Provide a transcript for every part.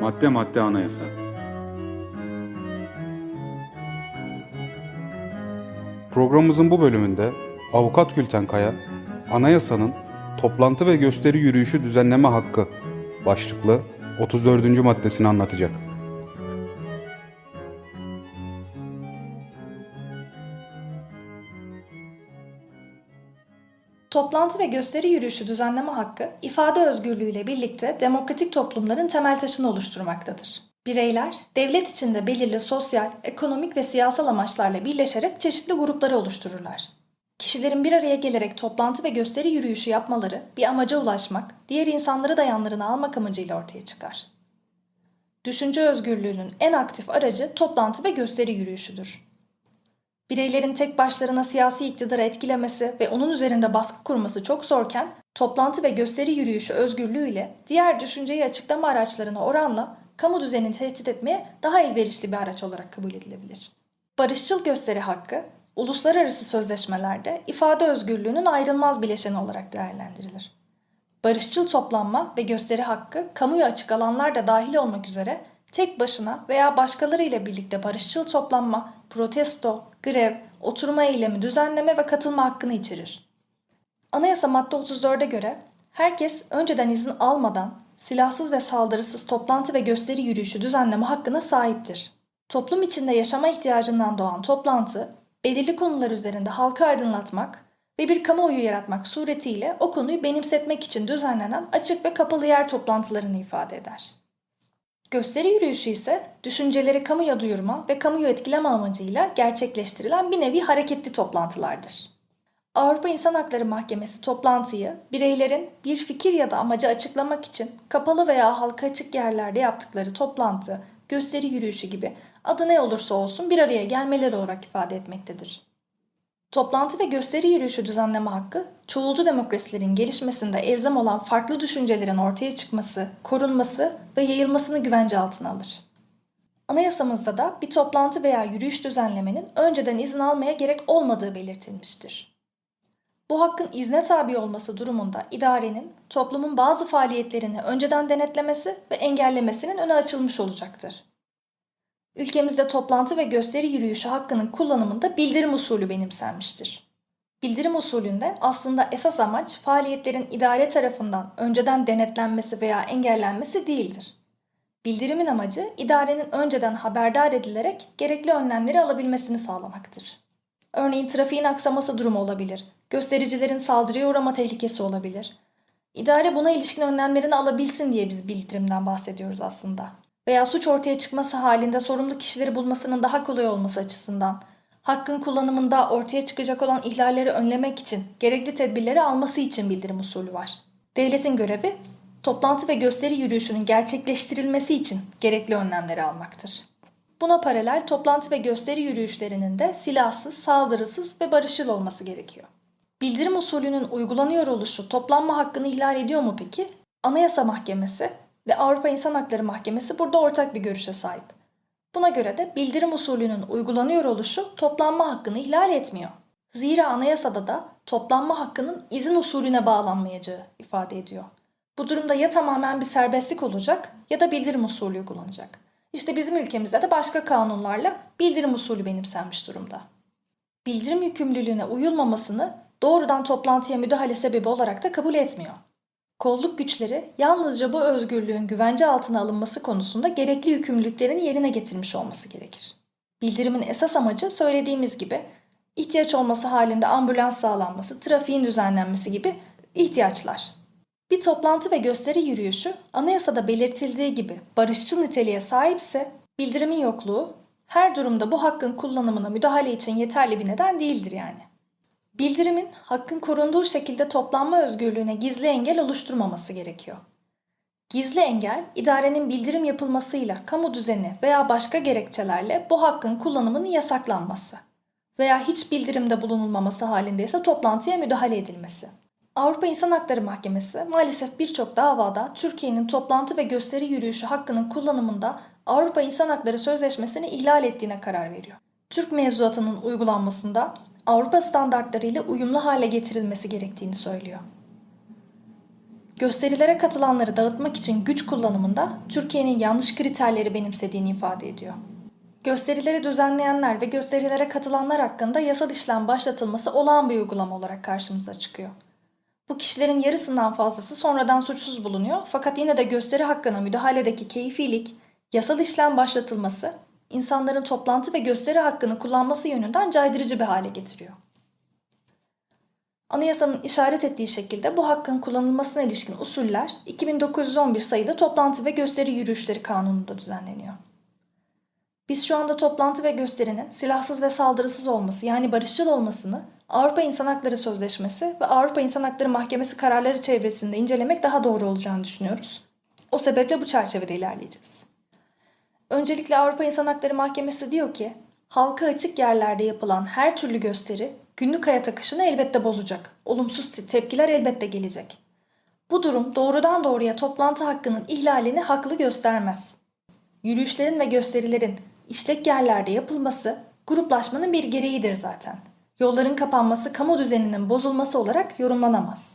Madde madde anayasa. Programımızın bu bölümünde Avukat Gülten Kaya, anayasanın toplantı ve gösteri yürüyüşü düzenleme hakkı başlıklı 34. maddesini anlatacak. Toplantı ve gösteri yürüyüşü düzenleme hakkı, ifade özgürlüğüyle birlikte demokratik toplumların temel taşını oluşturmaktadır. Bireyler, devlet içinde belirli sosyal, ekonomik ve siyasal amaçlarla birleşerek çeşitli grupları oluştururlar. Kişilerin bir araya gelerek toplantı ve gösteri yürüyüşü yapmaları bir amaca ulaşmak, diğer insanları da yanlarına almak amacıyla ortaya çıkar. Düşünce özgürlüğünün en aktif aracı toplantı ve gösteri yürüyüşüdür. Bireylerin tek başlarına siyasi iktidarı etkilemesi ve onun üzerinde baskı kurması çok zorken, toplantı ve gösteri yürüyüşü özgürlüğüyle diğer düşünceyi açıklama araçlarına oranla kamu düzenini tehdit etmeye daha elverişli bir araç olarak kabul edilebilir. Barışçıl gösteri hakkı, uluslararası sözleşmelerde ifade özgürlüğünün ayrılmaz bileşeni olarak değerlendirilir. Barışçıl toplanma ve gösteri hakkı, kamuya açık alanlar da dahil olmak üzere tek başına veya başkalarıyla birlikte barışçıl toplanma, protesto, grev, oturma eylemi, düzenleme ve katılma hakkını içerir. Anayasa madde 34'e göre herkes önceden izin almadan silahsız ve saldırısız toplantı ve gösteri yürüyüşü düzenleme hakkına sahiptir. Toplum içinde yaşama ihtiyacından doğan toplantı, belirli konular üzerinde halkı aydınlatmak ve bir kamuoyu yaratmak suretiyle o konuyu benimsetmek için düzenlenen açık ve kapalı yer toplantılarını ifade eder. Gösteri yürüyüşü ise düşünceleri kamuya duyurma ve kamuyu etkileme amacıyla gerçekleştirilen bir nevi hareketli toplantılardır. Avrupa İnsan Hakları Mahkemesi toplantıyı bireylerin bir fikir ya da amacı açıklamak için kapalı veya halka açık yerlerde yaptıkları toplantı, gösteri yürüyüşü gibi adı ne olursa olsun bir araya gelmeleri olarak ifade etmektedir. Toplantı ve gösteri yürüyüşü düzenleme hakkı, çoğulcu demokrasilerin gelişmesinde elzem olan farklı düşüncelerin ortaya çıkması, korunması ve yayılmasını güvence altına alır. Anayasamızda da bir toplantı veya yürüyüş düzenlemenin önceden izin almaya gerek olmadığı belirtilmiştir. Bu hakkın izne tabi olması durumunda idarenin toplumun bazı faaliyetlerini önceden denetlemesi ve engellemesinin önü açılmış olacaktır. Ülkemizde toplantı ve gösteri yürüyüşü hakkının kullanımında bildirim usulü benimsenmiştir. Bildirim usulünde aslında esas amaç faaliyetlerin idare tarafından önceden denetlenmesi veya engellenmesi değildir. Bildirimin amacı idarenin önceden haberdar edilerek gerekli önlemleri alabilmesini sağlamaktır. Örneğin trafiğin aksaması durumu olabilir, göstericilerin saldırıya uğrama tehlikesi olabilir. İdare buna ilişkin önlemlerini alabilsin diye biz bildirimden bahsediyoruz aslında veya suç ortaya çıkması halinde sorumlu kişileri bulmasının daha kolay olması açısından, hakkın kullanımında ortaya çıkacak olan ihlalleri önlemek için gerekli tedbirleri alması için bildirim usulü var. Devletin görevi toplantı ve gösteri yürüyüşünün gerçekleştirilmesi için gerekli önlemleri almaktır. Buna paralel toplantı ve gösteri yürüyüşlerinin de silahsız, saldırısız ve barışçıl olması gerekiyor. Bildirim usulünün uygulanıyor oluşu toplanma hakkını ihlal ediyor mu peki? Anayasa Mahkemesi ve Avrupa İnsan Hakları Mahkemesi burada ortak bir görüşe sahip. Buna göre de bildirim usulünün uygulanıyor oluşu toplanma hakkını ihlal etmiyor. Zira anayasada da toplanma hakkının izin usulüne bağlanmayacağı ifade ediyor. Bu durumda ya tamamen bir serbestlik olacak ya da bildirim usulü uygulanacak. İşte bizim ülkemizde de başka kanunlarla bildirim usulü benimsenmiş durumda. Bildirim yükümlülüğüne uyulmamasını doğrudan toplantıya müdahale sebebi olarak da kabul etmiyor. Kolluk güçleri yalnızca bu özgürlüğün güvence altına alınması konusunda gerekli yükümlülüklerini yerine getirmiş olması gerekir. Bildirimin esas amacı söylediğimiz gibi ihtiyaç olması halinde ambulans sağlanması, trafiğin düzenlenmesi gibi ihtiyaçlar. Bir toplantı ve gösteri yürüyüşü anayasada belirtildiği gibi barışçıl niteliğe sahipse bildirimin yokluğu her durumda bu hakkın kullanımına müdahale için yeterli bir neden değildir yani. Bildirimin hakkın korunduğu şekilde toplanma özgürlüğüne gizli engel oluşturmaması gerekiyor. Gizli engel, idarenin bildirim yapılmasıyla kamu düzeni veya başka gerekçelerle bu hakkın kullanımının yasaklanması veya hiç bildirimde bulunulmaması halinde ise toplantıya müdahale edilmesi. Avrupa İnsan Hakları Mahkemesi maalesef birçok davada Türkiye'nin toplantı ve gösteri yürüyüşü hakkının kullanımında Avrupa İnsan Hakları Sözleşmesi'ni ihlal ettiğine karar veriyor. Türk mevzuatının uygulanmasında Avrupa standartlarıyla uyumlu hale getirilmesi gerektiğini söylüyor. gösterilere katılanları dağıtmak için güç kullanımında Türkiye'nin yanlış kriterleri benimsediğini ifade ediyor. Gösterileri düzenleyenler ve gösterilere katılanlar hakkında yasal işlem başlatılması olağan bir uygulama olarak karşımıza çıkıyor. Bu kişilerin yarısından fazlası sonradan suçsuz bulunuyor fakat yine de gösteri hakkına müdahaledeki keyfilik, yasal işlem başlatılması, insanların toplantı ve gösteri hakkını kullanması yönünden caydırıcı bir hale getiriyor. Anayasanın işaret ettiği şekilde bu hakkın kullanılmasına ilişkin usuller 2911 sayılı Toplantı ve Gösteri Yürüyüşleri Kanunu'nda düzenleniyor. Biz şu anda toplantı ve gösterinin silahsız ve saldırısız olması yani barışçıl olmasını Avrupa İnsan Hakları Sözleşmesi ve Avrupa İnsan Hakları Mahkemesi kararları çevresinde incelemek daha doğru olacağını düşünüyoruz. O sebeple bu çerçevede ilerleyeceğiz. Öncelikle Avrupa İnsan Hakları Mahkemesi diyor ki, halka açık yerlerde yapılan her türlü gösteri günlük hayat akışını elbette bozacak. Olumsuz tepkiler elbette gelecek. Bu durum doğrudan doğruya toplantı hakkının ihlalini haklı göstermez. Yürüyüşlerin ve gösterilerin işlek yerlerde yapılması gruplaşmanın bir gereğidir zaten. Yolların kapanması kamu düzeninin bozulması olarak yorumlanamaz.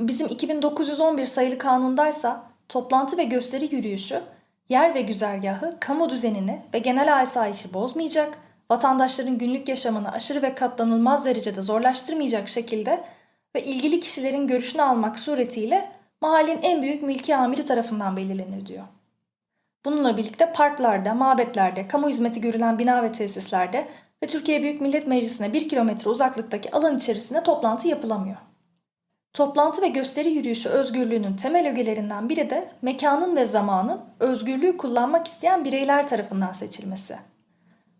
Bizim 2911 sayılı kanundaysa toplantı ve gösteri yürüyüşü yer ve güzergahı kamu düzenini ve genel asayişi bozmayacak, vatandaşların günlük yaşamını aşırı ve katlanılmaz derecede zorlaştırmayacak şekilde ve ilgili kişilerin görüşünü almak suretiyle mahallenin en büyük mülki amiri tarafından belirlenir diyor. Bununla birlikte parklarda, mabetlerde, kamu hizmeti görülen bina ve tesislerde ve Türkiye Büyük Millet Meclisi'ne 1 kilometre uzaklıktaki alan içerisinde toplantı yapılamıyor. Toplantı ve gösteri yürüyüşü özgürlüğünün temel ögelerinden biri de mekanın ve zamanın özgürlüğü kullanmak isteyen bireyler tarafından seçilmesi.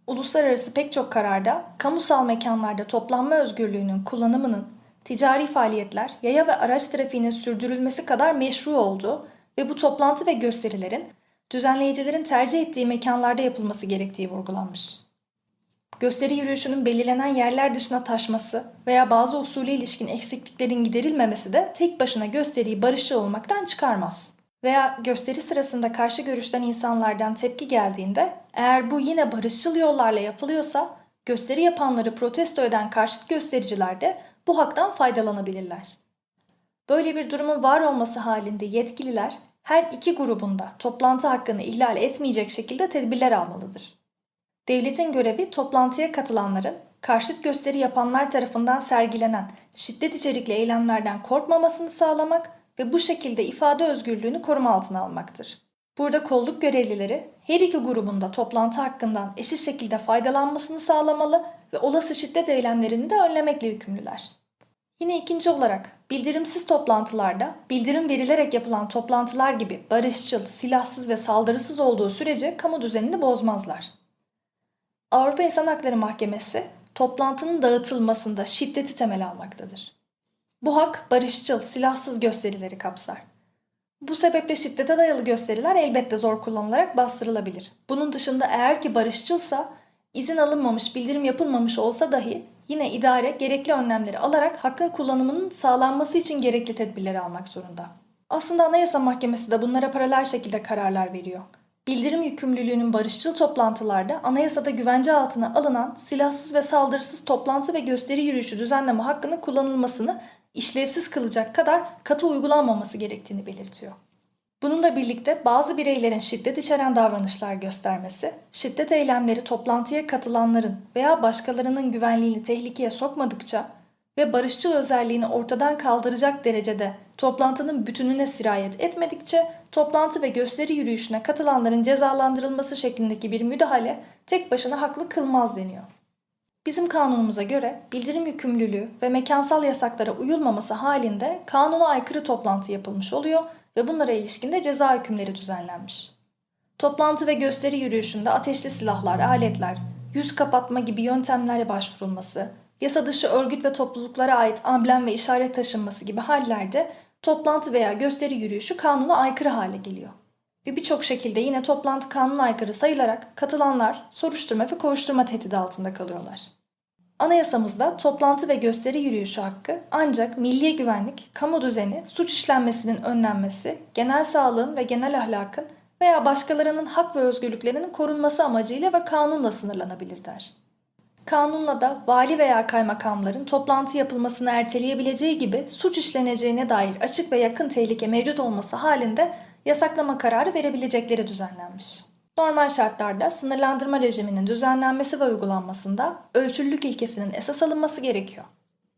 Uluslararası pek çok kararda kamusal mekanlarda toplanma özgürlüğünün kullanımının ticari faaliyetler, yaya ve araç trafiğinin sürdürülmesi kadar meşru olduğu ve bu toplantı ve gösterilerin düzenleyicilerin tercih ettiği mekanlarda yapılması gerektiği vurgulanmış. Gösteri yürüyüşünün belirlenen yerler dışına taşması veya bazı usulü ilişkin eksikliklerin giderilmemesi de tek başına gösteriyi barışçıl olmaktan çıkarmaz. Veya gösteri sırasında karşı görüşten insanlardan tepki geldiğinde eğer bu yine barışçıl yollarla yapılıyorsa gösteri yapanları protesto eden karşıt göstericiler de bu haktan faydalanabilirler. Böyle bir durumun var olması halinde yetkililer her iki grubunda toplantı hakkını ihlal etmeyecek şekilde tedbirler almalıdır. Devletin görevi toplantıya katılanların karşıt gösteri yapanlar tarafından sergilenen şiddet içerikli eylemlerden korkmamasını sağlamak ve bu şekilde ifade özgürlüğünü koruma altına almaktır. Burada kolluk görevlileri her iki grubunda toplantı hakkından eşit şekilde faydalanmasını sağlamalı ve olası şiddet eylemlerini de önlemekle yükümlüler. Yine ikinci olarak bildirimsiz toplantılarda bildirim verilerek yapılan toplantılar gibi barışçıl, silahsız ve saldırısız olduğu sürece kamu düzenini bozmazlar. Avrupa İnsan Hakları Mahkemesi toplantının dağıtılmasında şiddeti temel almaktadır. Bu hak barışçıl, silahsız gösterileri kapsar. Bu sebeple şiddete dayalı gösteriler elbette zor kullanılarak bastırılabilir. Bunun dışında eğer ki barışçılsa izin alınmamış, bildirim yapılmamış olsa dahi yine idare gerekli önlemleri alarak hakkın kullanımının sağlanması için gerekli tedbirleri almak zorunda. Aslında Anayasa Mahkemesi de bunlara paralel şekilde kararlar veriyor. Bildirim yükümlülüğünün barışçıl toplantılarda anayasada güvence altına alınan silahsız ve saldırısız toplantı ve gösteri yürüyüşü düzenleme hakkının kullanılmasını işlevsiz kılacak kadar katı uygulanmaması gerektiğini belirtiyor. Bununla birlikte bazı bireylerin şiddet içeren davranışlar göstermesi, şiddet eylemleri toplantıya katılanların veya başkalarının güvenliğini tehlikeye sokmadıkça ve barışçıl özelliğini ortadan kaldıracak derecede toplantının bütününe sirayet etmedikçe toplantı ve gösteri yürüyüşüne katılanların cezalandırılması şeklindeki bir müdahale tek başına haklı kılmaz deniyor. Bizim kanunumuza göre bildirim yükümlülüğü ve mekansal yasaklara uyulmaması halinde kanuna aykırı toplantı yapılmış oluyor ve bunlara ilişkinde ceza hükümleri düzenlenmiş. Toplantı ve gösteri yürüyüşünde ateşli silahlar, aletler, yüz kapatma gibi yöntemlere başvurulması, yasa dışı örgüt ve topluluklara ait amblem ve işaret taşınması gibi hallerde toplantı veya gösteri yürüyüşü kanuna aykırı hale geliyor. Ve birçok şekilde yine toplantı kanuna aykırı sayılarak katılanlar soruşturma ve kovuşturma tehdidi altında kalıyorlar. Anayasamızda toplantı ve gösteri yürüyüşü hakkı ancak milli güvenlik, kamu düzeni, suç işlenmesinin önlenmesi, genel sağlığın ve genel ahlakın veya başkalarının hak ve özgürlüklerinin korunması amacıyla ve kanunla sınırlanabilir der. Kanunla da vali veya kaymakamların toplantı yapılmasını erteleyebileceği gibi suç işleneceğine dair açık ve yakın tehlike mevcut olması halinde yasaklama kararı verebilecekleri düzenlenmiş. Normal şartlarda sınırlandırma rejiminin düzenlenmesi ve uygulanmasında ölçülülük ilkesinin esas alınması gerekiyor.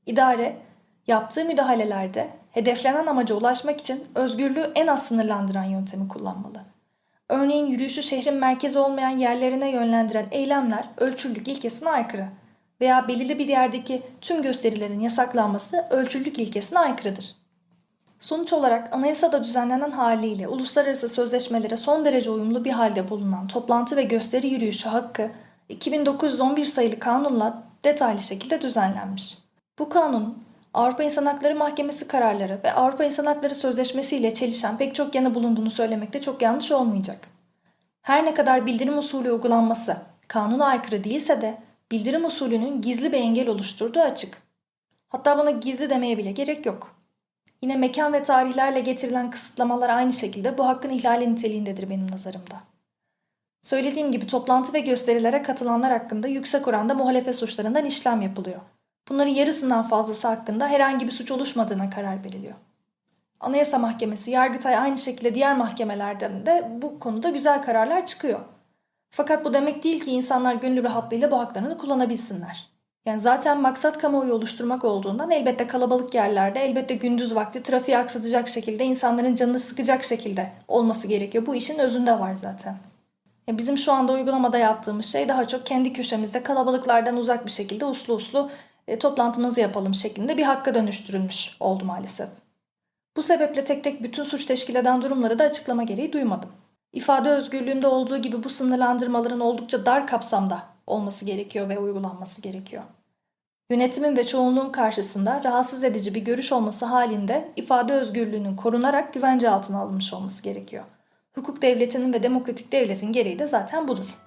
İdare, yaptığı müdahalelerde hedeflenen amaca ulaşmak için özgürlüğü en az sınırlandıran yöntemi kullanmalı. Örneğin yürüyüşü şehrin merkezi olmayan yerlerine yönlendiren eylemler ölçülülük ilkesine aykırı veya belirli bir yerdeki tüm gösterilerin yasaklanması ölçülülük ilkesine aykırıdır. Sonuç olarak anayasada düzenlenen haliyle uluslararası sözleşmelere son derece uyumlu bir halde bulunan toplantı ve gösteri yürüyüşü hakkı 2911 sayılı kanunla detaylı şekilde düzenlenmiş. Bu kanun Avrupa İnsan Hakları Mahkemesi kararları ve Avrupa İnsan Hakları Sözleşmesi ile çelişen pek çok yanı bulunduğunu söylemekte çok yanlış olmayacak. Her ne kadar bildirim usulü uygulanması kanuna aykırı değilse de bildirim usulünün gizli bir engel oluşturduğu açık. Hatta buna gizli demeye bile gerek yok. Yine mekan ve tarihlerle getirilen kısıtlamalar aynı şekilde bu hakkın ihlali niteliğindedir benim nazarımda. Söylediğim gibi toplantı ve gösterilere katılanlar hakkında yüksek oranda muhalefet suçlarından işlem yapılıyor. Bunların yarısından fazlası hakkında herhangi bir suç oluşmadığına karar veriliyor. Anayasa Mahkemesi, Yargıtay aynı şekilde diğer mahkemelerden de bu konuda güzel kararlar çıkıyor. Fakat bu demek değil ki insanlar gönül rahatlığıyla bu haklarını kullanabilsinler. Yani zaten maksat kamuoyu oluşturmak olduğundan elbette kalabalık yerlerde, elbette gündüz vakti trafiği aksatacak şekilde, insanların canını sıkacak şekilde olması gerekiyor. Bu işin özünde var zaten. Ya bizim şu anda uygulamada yaptığımız şey daha çok kendi köşemizde kalabalıklardan uzak bir şekilde uslu uslu e, toplantımızı yapalım şeklinde bir hakka dönüştürülmüş oldu maalesef. Bu sebeple tek tek bütün suç teşkil eden durumları da açıklama gereği duymadım. İfade özgürlüğünde olduğu gibi bu sınırlandırmaların oldukça dar kapsamda olması gerekiyor ve uygulanması gerekiyor. Yönetimin ve çoğunluğun karşısında rahatsız edici bir görüş olması halinde ifade özgürlüğünün korunarak güvence altına alınmış olması gerekiyor. Hukuk devletinin ve demokratik devletin gereği de zaten budur.